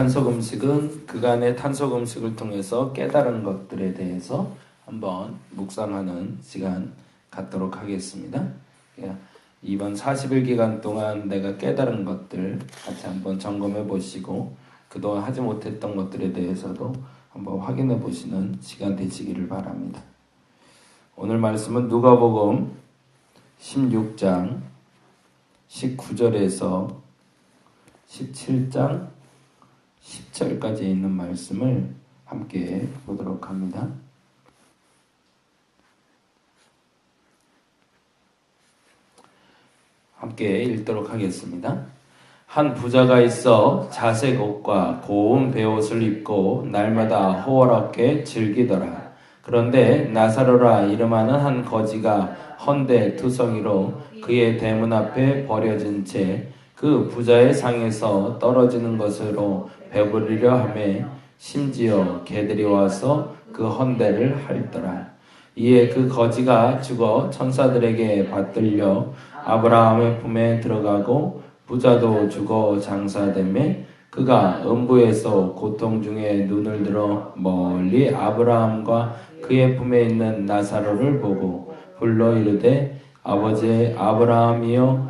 탄속 음식은 그간의 탄속 음식을 통해서 깨달은 것들에 대해서 한번 묵상하는 시간 갖도록 하겠습니다. 예, 이번 40일 기간 동안 내가 깨달은 것들 같이 한번 점검해 보시고 그동안 하지 못했던 것들에 대해서도 한번 확인해 보시는 시간 되시기를 바랍니다. 오늘 말씀은 누가복음 16장 19절에서 17장 10절까지 있는 말씀을 함께 보도록 합니다. 함께 읽도록 하겠습니다. 한 부자가 있어 자색 옷과 고운 베옷을 입고 날마다 호월하게 즐기더라. 그런데 나사로라 이름하는 한 거지가 헌데 투성이로 그의 대문 앞에 버려진 채 그 부자의 상에서 떨어지는 것으로 배부르려 하매 심지어 개들이 와서 그 헌대를 핥더라. 이에 그 거지가 죽어 천사들에게 받들려 아브라함의 품에 들어가고 부자도 죽어 장사됨에 그가 음부에서 고통 중에 눈을 들어 멀리 아브라함과 그의 품에 있는 나사로를 보고 불러 이르되 아버지 아브라함이여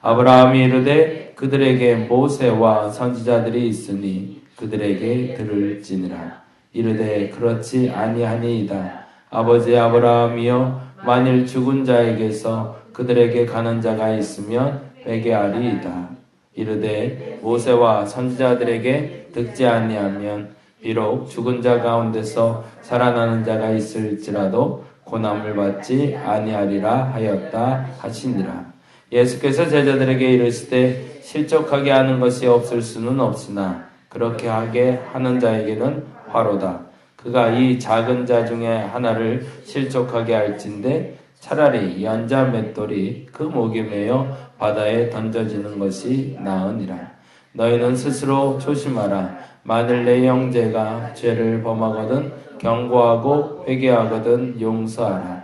아브라함이 이르되 그들에게 모세와 선지자들이 있으니 그들에게 들을지니라. 이르되 그렇지 아니하니이다. 아버지 아브라함이여 만일 죽은 자에게서 그들에게 가는 자가 있으면 회개하리이다. 이르되 모세와 선지자들에게 듣지 아니하면 비록 죽은 자 가운데서 살아나는 자가 있을지라도 고난을 받지 아니하리라 하였다 하시니라 예수께서 제자들에게 이르실 때 실족하게 하는 것이 없을 수는 없으나 그렇게 하게 하는 자에게는 화로다. 그가 이 작은 자 중에 하나를 실족하게 할진데 차라리 연자 맷돌이 그 목에 매여 바다에 던져지는 것이 나으니라. 너희는 스스로 조심하라. 만일 내 형제가 죄를 범하거든 경고하고 회개하거든 용서하라.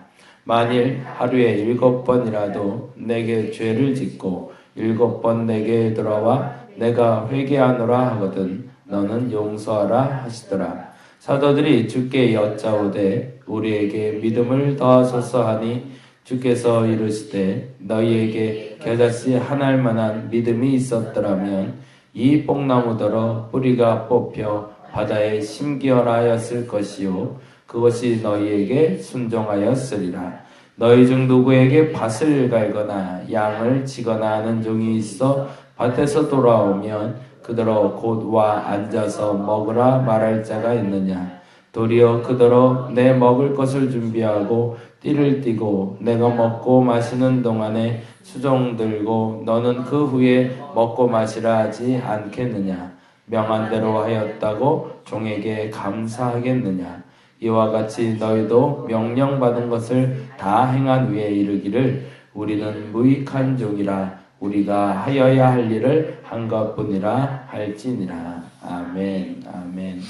만일 하루에 일곱 번이라도 내게 죄를 짓고 일곱 번 내게 돌아와 내가 회개하노라 하거든 너는 용서하라 하시더라. 사도들이 주께 여짜오되 우리에게 믿음을 더하소서 하니 주께서 이르시되 너희에게 겨자씨 하나일 만한 믿음이 있었더라면 이 뽕나무더러 뿌리가 뽑혀 바다에 심기어라였을 것이요 그것이 너희에게 순종하였으리라. 너희 중 누구에게 밭을 갈거나 양을 치거나 하는 종이 있어 밭에서 돌아오면 그대로 곧 와 앉아서 먹으라 말할 자가 있느냐. 도리어 그대로 내 먹을 것을 준비하고 띠를 띠고 내가 먹고 마시는 동안에 수종 들고 너는 그 후에 먹고 마시라 하지 않겠느냐. 명한 대로 하였다고 종에게 감사하겠느냐. 이와 같이 너희도 명령받은 것을 다 행한 후에 이르기를 우리는 무익한 종이라 우리가 하여야 할 일을 한 것뿐이라 할지니라. 아멘. 아멘.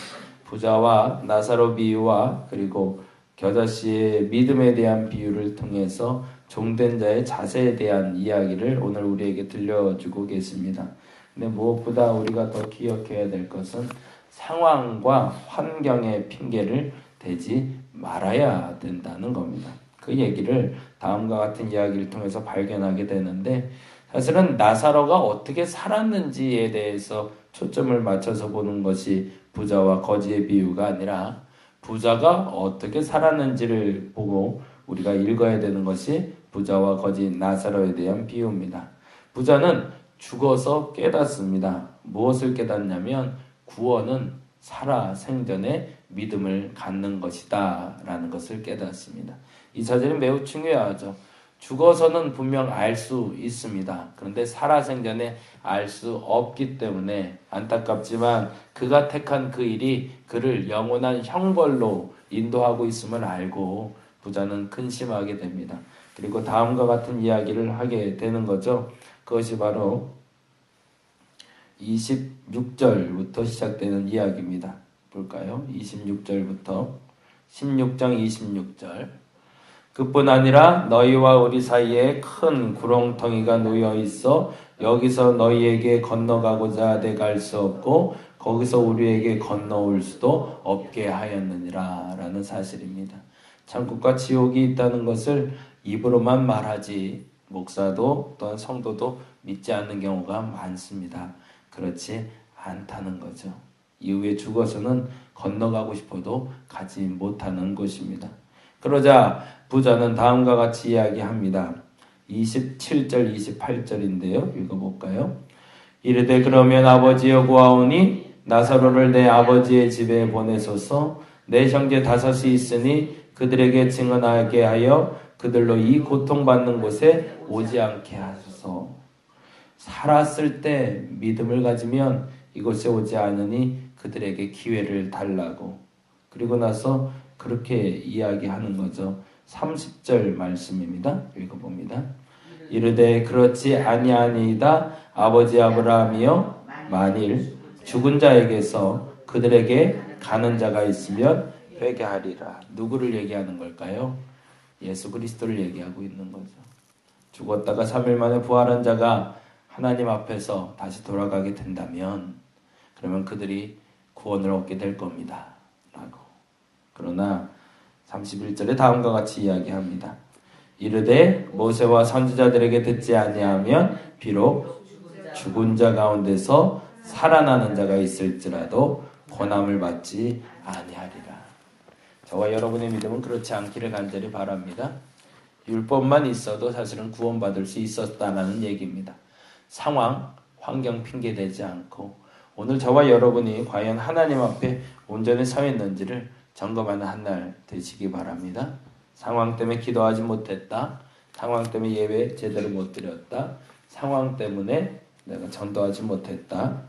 부자와 나사로 비유와 그리고 겨자씨의 믿음에 대한 비유를 통해서 종된 자의 자세에 대한 이야기를 오늘 우리에게 들려주고 계십니다. 근데 무엇보다 우리가 더 기억해야 될 것은 상황과 환경의 핑계를 대지 말아야 된다는 겁니다. 그 얘기를 다음과 같은 이야기를 통해서 발견하게 되는데 사실은 나사로가 어떻게 살았는지에 대해서 초점을 맞춰서 보는 것이 부자와 거지의 비유가 아니라 부자가 어떻게 살았는지를 보고 우리가 읽어야 되는 것이 부자와 거지 나사로에 대한 비유입니다. 부자는 죽어서 깨닫습니다. 무엇을 깨닫냐면 구원은 살아 생전에 믿음을 갖는 것이다 라는 것을 깨닫습니다. 이 사실은 매우 중요하죠. 죽어서는 분명 알 수 있습니다. 그런데 살아생전에 알 수 없기 때문에 안타깝지만 그가 택한 그 일이 그를 영원한 형벌로 인도하고 있음을 알고 부자는 근심하게 됩니다. 그리고 다음과 같은 이야기를 하게 되는 거죠. 그것이 바로 26절부터 시작되는 이야기입니다. 볼까요? 26절부터 16장 26절. 그뿐 아니라 너희와 우리 사이에 큰 구렁텅이가 놓여 있어 여기서 너희에게 건너가고자 내갈 수 없고 거기서 우리에게 건너올 수도 없게 하였느니라 라는 사실입니다. 천국과 지옥이 있다는 것을 입으로만 말하지 목사도 또한 성도도 믿지 않는 경우가 많습니다. 그렇지 않다는 거죠. 이후에 죽어서는 건너가고 싶어도 가지 못하는 것입니다. 그러자 부자는 다음과 같이 이야기합니다. 27절, 28절인데요. 읽어볼까요? 이르되 그러면 아버지여 구하오니 나사로를 내 아버지의 집에 보내소서 내 형제 다섯이 있으니 그들에게 증언하게 하여 그들로 이 고통받는 곳에 오지 않게 하소서. 살았을 때 믿음을 가지면 이곳에 오지 않으니 그들에게 기회를 달라고. 그리고 나서 그렇게 이야기하는 거죠. 30절 말씀입니다. 읽어봅니다. 이르되 그렇지 아니하니이다 아버지 아브라함이여 만일 죽은 자에게서 그들에게 가는 자가 있으면 회개하리라. 누구를 얘기하는 걸까요? 예수 그리스도를 얘기하고 있는 거죠. 죽었다가 3일 만에 부활한 자가 하나님 앞에서 다시 돌아가게 된다면 그러면 그들이 구원을 얻게 될 겁니다. 라고. 그러나 31절에 다음과 같이 이야기합니다. 이르되 모세와 선지자들에게 듣지 아니하면 비록 죽은 자 가운데서 살아나는 자가 있을지라도 고난을 받지 아니하리라. 저와 여러분의 믿음은 그렇지 않기를 간절히 바랍니다. 율법만 있어도 사실은 구원받을 수 있었다는 얘기입니다. 상황, 환경 핑계 대지 않고 오늘 저와 여러분이 과연 하나님 앞에 온전히 서 있는지를 점검하는 한 날 되시기 바랍니다. 상황 때문에 기도하지 못했다. 상황 때문에 예배 제대로 못 드렸다. 상황 때문에 내가 전도하지 못했다.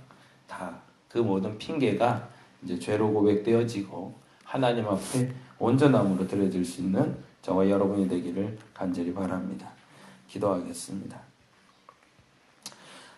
다 그 모든 핑계가 이제 죄로 고백되어지고 하나님 앞에 온전함으로 드려질 수 있는 저와 여러분이 되기를 간절히 바랍니다. 기도하겠습니다.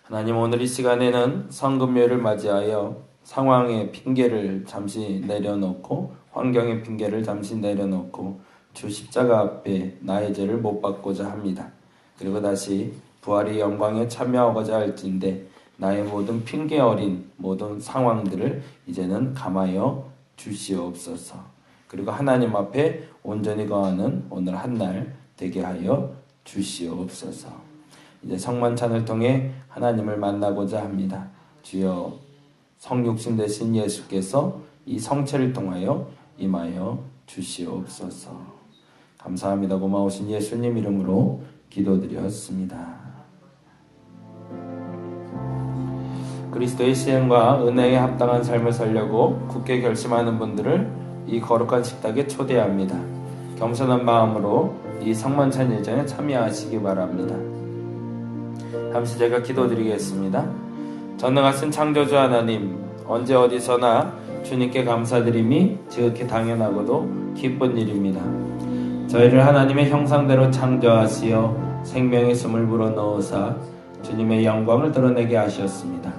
하나님 오늘 이 시간에는 성금요를 맞이하여 상황의 핑계를 잠시 내려놓고 환경의 핑계를 잠시 내려놓고 주 십자가 앞에 나의 죄를 못 받고자 합니다. 그리고 다시 부활의 영광에 참여하고자 할진데 나의 모든 핑계 어린 모든 상황들을 이제는 감하여 주시옵소서. 그리고 하나님 앞에 온전히 거하는 오늘 한 날 되게 하여 주시옵소서. 이제 성만찬을 통해 하나님을 만나고자 합니다. 주여 성육신 되신 예수께서 이 성체를 통하여 임하여 주시옵소서. 감사합니다. 고마우신 예수님 이름으로 기도드렸습니다. 그리스도의 시행과 은혜에 합당한 삶을 살려고 굳게 결심하는 분들을 이 거룩한 식탁에 초대합니다. 겸손한 마음으로 이 성만찬 예전에 참여하시기 바랍니다. 잠시 제가 기도드리겠습니다. 전능하신 창조주 하나님, 언제 어디서나 주님께 감사드림이 지극히 당연하고도 기쁜 일입니다. 저희를 하나님의 형상대로 창조하시어 생명의 숨을 불어넣으사 주님의 영광을 드러내게 하셨습니다.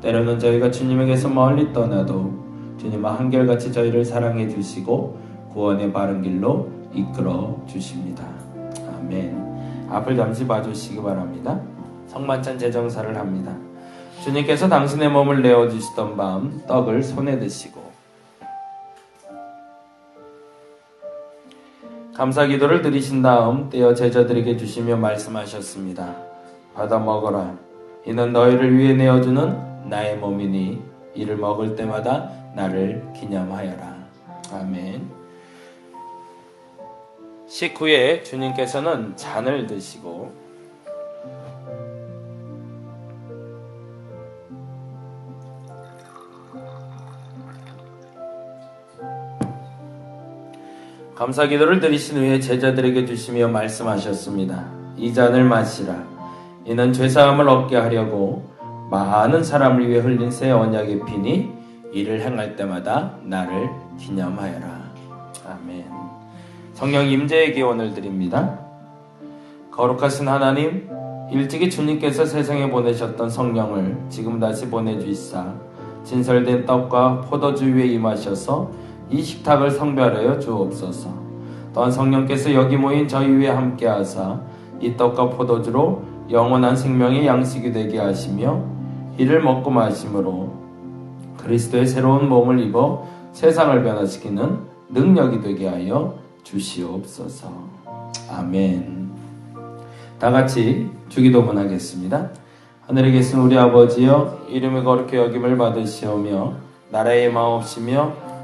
때로는 저희가 주님에게서 멀리 떠나도 주님은 한결같이 저희를 사랑해 주시고 구원의 바른 길로 이끌어 주십니다. 아멘. 앞을 잠시 봐주시기 바랍니다. 성만찬 제정사를 합니다. 주님께서 당신의 몸을 내어 주시던 밤 떡을 손에 드시고 감사 기도를 드리신 다음 떼어 제자들에게 주시며 말씀하셨습니다. 받아 먹어라. 이는 너희를 위해 내어주는 나의 몸이니 이를 먹을 때마다 나를 기념하여라. 아멘. 식후에 주님께서는 잔을 드시고 감사 기도를 드리신 후에 제자들에게 주시며 말씀하셨습니다. 이 잔을 마시라. 이는 죄사함을 얻게 하려고 많은 사람을 위해 흘린 새 언약의 피니 이를 행할 때마다 나를 기념하여라. 아멘. 성령 임재의 기원을 드립니다. 거룩하신 하나님, 일찍이 주님께서 세상에 보내셨던 성령을 지금 다시 보내주이사 진설된 떡과 포도주 위에 임하셔서 이 식탁을 성별하여 주옵소서. 또한 성령께서 여기 모인 저희 위에 함께하사 이 떡과 포도주로 영원한 생명의 양식이 되게 하시며 이를 먹고 마심으로 그리스도의 새로운 몸을 입어 세상을 변화시키는 능력이 되게 하여 주시옵소서. 아멘. 다 같이 주기도문 하겠습니다. 하늘에 계신 우리 아버지여 이름이 거룩히 여김을 받으시오며 나라의 마옵시며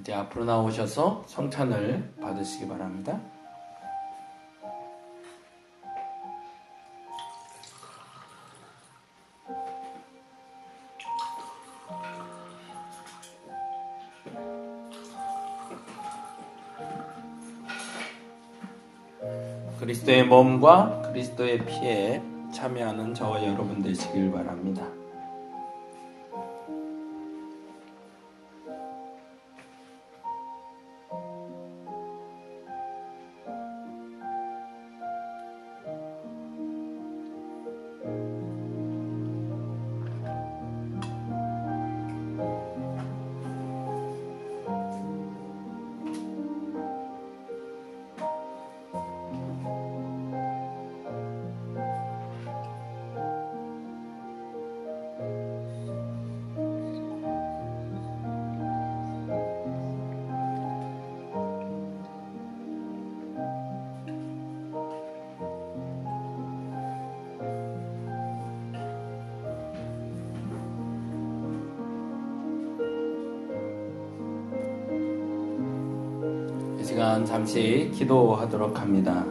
이제 앞으로 나오셔서 성찬을 받으시기 바랍니다. 그리스도의 몸과 그리스도의 피에 참여하는 저와 여러분 되시길 바랍니다. 시간 잠시 기도하도록 합니다.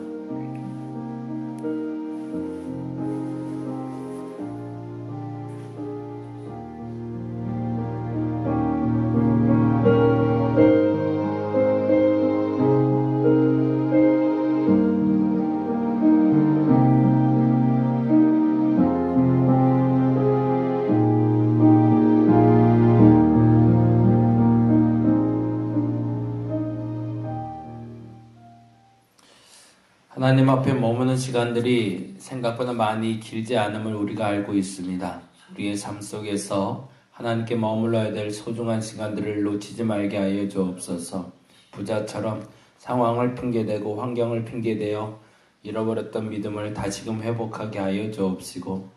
하나님 앞에 머무는 시간들이 생각보다 많이 길지 않음을 우리가 알고 있습니다. 우리의 삶 속에서 하나님께 머물러야 될 소중한 시간들을 놓치지 말게 하여 주옵소서. 부자처럼 상황을 핑계대고 환경을 핑계대어 잃어버렸던 믿음을 다시금 회복하게 하여 주옵시고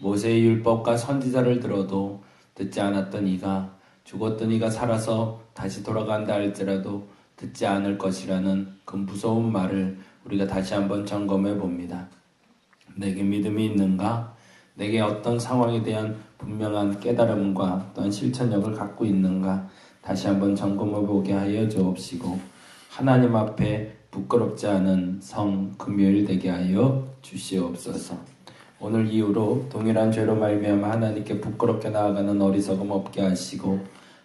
모세의 율법과 선지자를 들어도 듣지 않았던 이가 죽었던 이가 살아서 다시 돌아간다 할지라도 듣지 않을 것이라는 그 무서운 말을 우리가 다시 한번 점검해 봅니다. 내게 믿음이 있는가? 내게 어떤 상황에 대한 분명한 깨달음과 어떤 실천력을 갖고 있는가? 다시 한번 점검해 보게 하여 주옵시고 하나님 앞에 부끄럽지 않은 성 금요일 되게 하여 주시옵소서. 오늘 이후로 동일한 죄로 말미암아 하나님께 부끄럽게 나아가는 어리석음 없게 하시고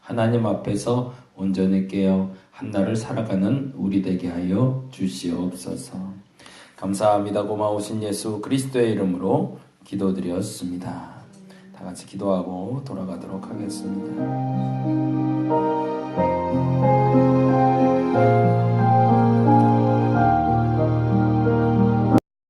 하나님 앞에서 온전히 깨어 한날을 살아가는 우리 되게 하여 주시옵소서. 감사합니다. 고마우신 예수 그리스도의 이름으로 기도드렸습니다. 다 같이 기도하고 돌아가도록 하겠습니다.